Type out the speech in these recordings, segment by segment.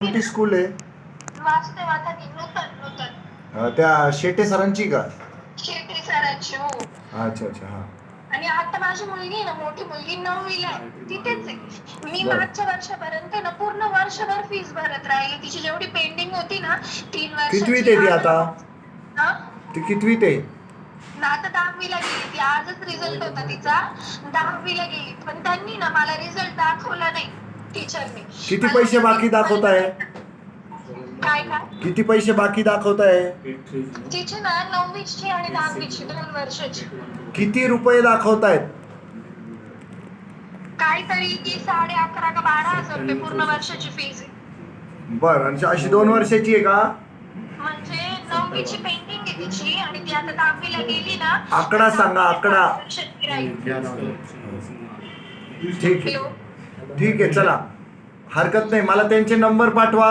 कोणती स्कूल आहे. त्या शेटे सरांची का? शेट्टी सरांची हो. अच्छा अच्छा हा. आणि आता माझी मुलगी आहे ना मोठी मुलगी नववीला. तिथेच आहे. मी. मागच्या वर्षापर्यंत ना पूर्ण वर्षभर फीस भरत राहिली. तिची जेवढी पेंडिंग होती ना तीन वर्ष कितवीत आहे ती आता? हा? ती कितवीत आहे? ना आता दहावीला गेली ती. आजच रिझल्ट होता तिचा. दहावीला गेली. पण त्यांनी ना मला रिझल्ट दाखवला नाही. टीचरनी किती पैसे बाकी दाखवताय? काय काय? किती पैसे बाकी दाखवताय? तिची ना नववीची आणि दहावीची दोन वर्षाची. किती रुपये दाखवतायत? काहीतरी ती साडे अकरा का बारा हजार रुपये पूर्ण वर्षाची फीज आहे. बर आणि अशी दोन वर्षाची आहे का? म्हणजे नववीची पेंटिंग आहे तिची आणि ती आता दहावीला गेली ना. आकडा सांगा, आकडा. वर्षाची राहील. ठीक आहे. ठीक आहे चला. हरकत नाही. मला त्यांचे नंबर पाठवा.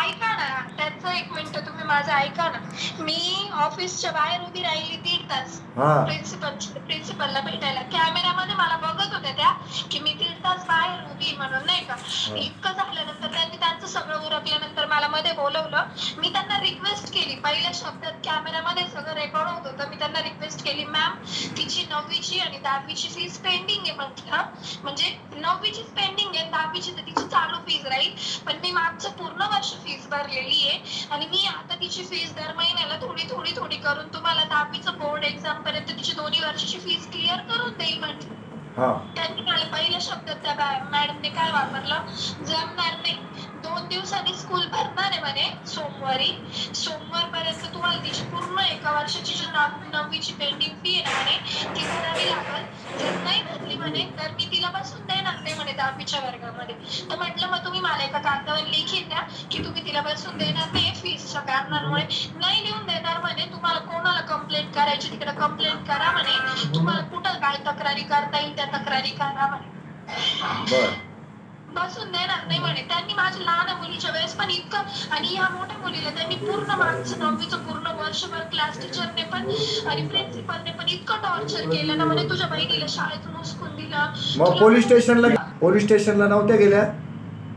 ऐका ना. त्याचं एक मिनिट तुम्ही माझं ऐका ना. मी ऑफिसच्या बाहेर उभी राहिली दीड तास. हा. प्रिन्सिपल प्रिन्सिपलला भेटायला. कॅमेऱ्यामध्ये मला बघत होत्या त्या की मी दीड तास बाहेर उभी आहे म्हणून नाही का? इतकं झाल्यानंतर त्यांनी त्यांचं सगळं उरकल्यानंतर मला मध्ये बोलवलं. मी त्यांना रिक्वेस्ट केली. पहिल्या शब्दात कॅमेऱ्यामध्ये सगळं रेकॉर्ड होत होतं. मी त्यांना रिक्वेस्ट केली मॅम तिची नववीची आणि दहावीची फीस पेंडिंग आहे म्हटलं. म्हणजे नववीची पेंडिंग आहे दहावीची तर तिची चालू फीस राहील पण मी मागचं पूर्ण वर्ष फीस भरलेली आहे आणि मी आता तिची फीस दर महिन्याला थोडी थोडी थोडी करून तुम्हाला दहावीचं बोर्ड एक्झाम पर्यंत तिची दोन्ही वर्षाची फीस क्लिअर करून देईल म्हटलं. हा. त्यांनी मला पहिल्या शब्दात त्या मॅडमने काय वापरलं? जमणार नाही दोन दिवसांनी स्कूल भरणार आहे म्हणे सोमवारी सोमवार पर्यंत तुम्हाला तिची पूर्ण एका वर्षाची जी नव- नववीची पेंडिंग फी आहे ना नाही भरली म्हणे तर मी तिला बसून देणार नाही म्हणे दहावीच्या वर्गामध्ये. तर म्हटलं मग तुम्ही मला एका कागदावर लिखित द्या की तुम्ही तिला बसून देणार नाही फीसच्या कारणामुळे. नाही लिहून देणार म्हणे तुम्हाला कोणाला कंप्लेंट करायची तिकडे कंप्लेंट करा म्हणे. तुम्हाला कुठं काय तक्रारी करता येईल त्या तक्रारी करा म्हणे. बसून देणार नाही म्हणे. त्यांनी माझ्या लहान मुलीच्या वेळेस पण इतकं आणि ह्या मोठ्या मुलीला त्यांनी पूर्ण मागचं नववीचं पूर्ण वर्षभर क्लास टीचरने पण आणि प्रिन्सिपलने पण इतकं टॉर्चर केलं ना. म्हणे तुझ्या बहिणीला शाळेतून उचकून दिलं. मग पोलीस स्टेशनला पोलीस स्टेशनला नव्हत्या गेल्या?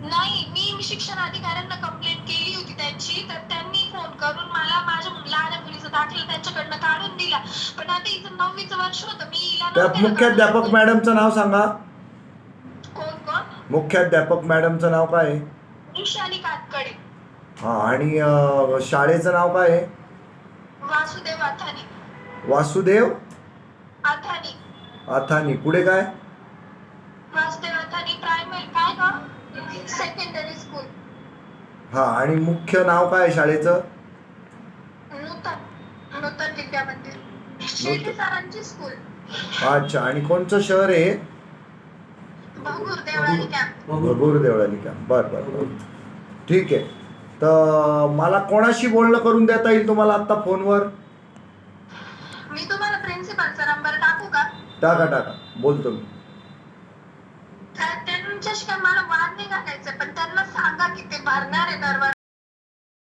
नाही मी शिक्षण अधिकाऱ्यांना कंप्लेंट केली होती त्यांची. तर त्यांनी फोन करून मला माझ्या लहान मुलीचा दाखला त्यांच्याकडनं काढून दिला. पण आता हिचं नववीचं वर्ष होतं. मी हिला त्या नव्हते ना मुख्याध्यापक मॅडमचं नाव सांगा. कोण कोण? मुख्याध्यापक मॅडमचं नाव काय? आहे वृषाली कातकडे. हा आणि अं, शाळेचं नाव काय? आहे वासुदेव अथानी वासुदेव अथानी अथानी पुढे काय? वासुदेव अथानी प्रायमरी काय का सेकंडरी स्कूल हा आणि मुख्य नाव काय आहे शाळेचं? नूतन. नूतन विद्या मंदिर सरांची स्कूल अच्छा आणि कोणचं शहर आहे भगूर देवळाली कॅम्प भगूर देवळाली का बर बर बर. ठीक आहे. तर मला कोणाशी बोलणं करून देता येईल तुम्हाला आत्ता फोनवर? मी तुम्हाला प्रिन्सिपलचा नंबर टाकू का? टाका टाका. बोलतो मी. त्या- त्यांच्याशी काय मला वाद नाही घालायचं पण त्यांना सांगा की ते भरणार आहे दर